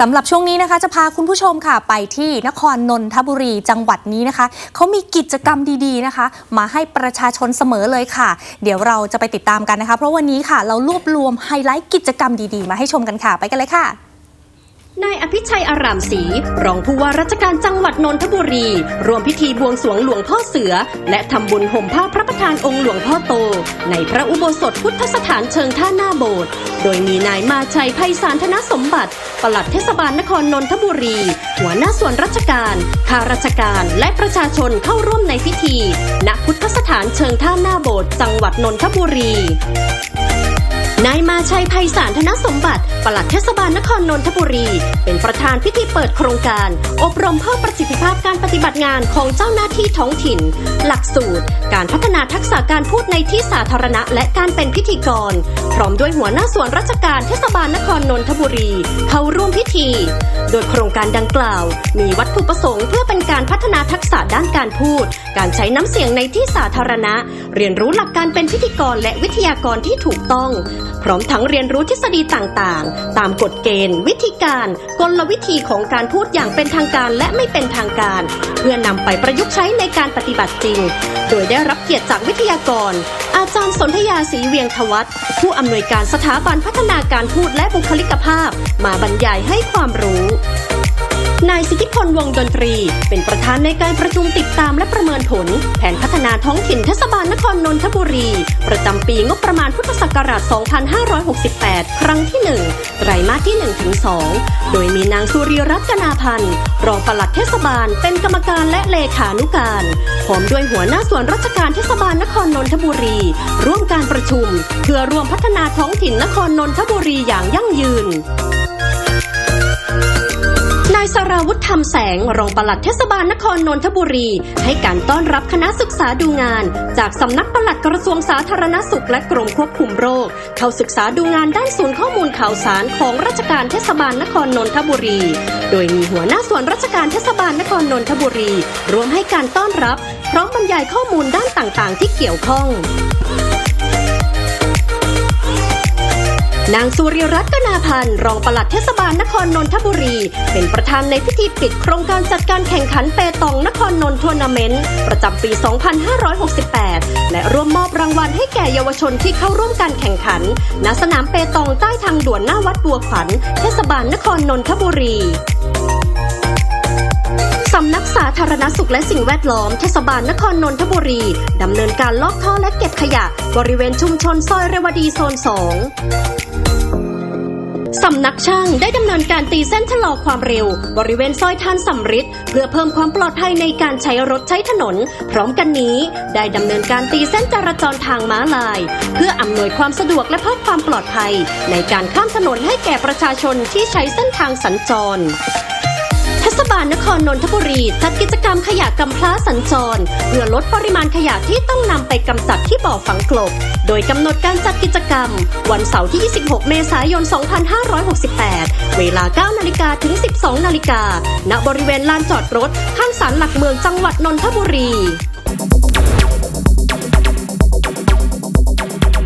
สำหรับช่วงนี้นะคะจะพาคุณผู้ชมค่ะไปที่นครนนทบุรีจังหวัดนี้นะคะเขามีกิจกรรมดีๆนะคะ มาให้ประชาชนเสมอเลยค่ะ เดี๋ยวเราจะไปติดตามกันนะคะ เพราะวันนี้ค่ะเรารวบรวมไฮไลท์กิจกรรมดีๆ มาให้ชมกันค่ะไปกันเลยค่ะ นายอภิชัยอารามศรีรองผู้ว่าราชการจังหวัดนนทบุรีรวมพิธีบวงสรวงหลวงพ่อเสือ และทำบุญห่มผ้าพระประธานองค์หลวงพ่อโต ในพระอุโบสถพุทธสถานเชิงท่าหน้าโบสถ์โดยมีนายมาชัยไพศาลธนสมบัติ ปลัดเทศบาลนครนนทบุรี หัวหน้าส่วนราชการข้าราชการและประชาชนเข้าร่วมในพิธี ณพุทธสถานเชิงท่าหน้าโบสถ์จังหวัดนนทบุรี นายมาชัยไพศาลธนสมบัติ ปลัดเทศบาลนครนนทบุรี เป็นประธานพิธีเปิดโครงการ อบรมเพิ่มประสิทธิภาพการปฏิบัติงานของเจ้าหน้าที่ท้องถิ่น หลักสูตร การพัฒนาทักษะการพูดในที่สาธารณะ และการเป็นพิธีกร พร้อมด้วยหัวหน้าส่วนราชการเทศบาลนครนนทบุรี เข้าร่วมพิธี โดยโครงการดังกล่าว มีวัตถุประสงค์เพื่อเป็นการพัฒนาทักษะด้านการพูด การใช้น้ำเสียงในที่สาธารณะ เรียนรู้หลักการเป็นพิธีกรและวิทยากรที่ถูกต้อง พร้อมทั้งเรียนรู้ทฤษฎีต่างๆ ตามกฎเกณฑ์ วิธีการกลวิธีของการพูดอย่างเป็นทางการและไม่เป็นทางการ เพื่อนำไปประยุกต์ใช้ในการปฏิบัติจริง โดยได้รับเกียรติจากวิทยากร อาจารย์สนธยาศรีเวียงทวัตผู้อำนวยการสถาบันพัฒนาการพูดและบุคลิกภาพ มาบรรยายให้ความรู้ นายสิทธิพลวงศ์ดนตรี เป็นประธานในการประชุมติดตามและประเมินผล แผนพัฒนาท้องถิ่นเทศบาลนครนนทบุรี ประจำปีงบประมาณพุทธศักราช 2568 ครั้งที่ 1 ไตรมาสที่ 1-2 โดยมีนางสุริรัตนาพันธ์ รองปลัดเทศบาล เป็นกรรมการและเลขานุการพร้อมด้วยหัวหน้าส่วนราชการเทศบาลนครนนทบุรี ร่วมการประชุม เพื่อร่วมพัฒนาท้องถิ่นนครนนทบุรีอย่างยั่งยืนายสราวุธธรรมแสง รองปลัดเทศบาลนครนนทบุรี ให้การต้อนรับคณะศึกษาดูงาน จากสำนักปลัดกระทรวงสาธารณสุขและกรมควบคุมโรค เข้าศึกษาดูงานด้านศูนย์ข้อมูลข่าวสารของราชการเทศบาลนครนนทบุรี โดยมีหัวหน้าส่วนราชการเทศบาลนครนนทบุรีร่วมให้การต้อนรับ พร้อมบรรยายข้อมูลด้านต่างๆ ที่เกี่ยวข้อง นางสุริรัตน์กนาพันธ์รองปลัดเทศบาลนครนนทบุรี เป็นประธานในพิธีปิดโครงการจัดการแข่งขันเปตองนครนนทัวร์นาเมนต์ประจำปี 2568 และร่วมมอบรางวัลให้แก่เยาวชนที่เข้าร่วมการแข่งขัน ณ สนามเปตองใต้ทางด่วนหน้าวัดบัวขวัญเทศบาลนครนนทบุรี สำนักสาธารณสุขและสิ่งแวดล้อมเทศบาลนครนนทบุรี ดำเนินการลอกท่อและเก็บขยะ บริเวณชุมชนซอยเรวดีโซน 2 สำนักช่างได้ดำเนินการตีเส้นชะลอความเร็ว บริเวณซอยทานสำริดเพื่อเพิ่มความปลอดภัยในการใช้รถใช้ถนน พร้อมกันนี้ได้ดำเนินการตีเส้นจราจรทางม้าลาย เพื่ออำนวยความสะดวกและเพิ่มความปลอดภัย ในการข้ามถนนให้แก่ประชาชนที่ใช้เส้นทางสัญจร ศบาลนครนนทบุรีจัดกิจกรรมขยะกำพร้าสัญจร เพื่อลดปริมาณขยะที่ต้องนำไปกำจัดที่บ่อฝังกลบ โดยกำหนดการจัดกิจกรรม วันเสาร์ที่ 26 เมษายน 2568 เวลา 9 นาฬิกาถึง 12 นาฬิกาณบริเวณลานจอดรถ ข้างศาลหลักเมืองจังหวัดนนทบุรี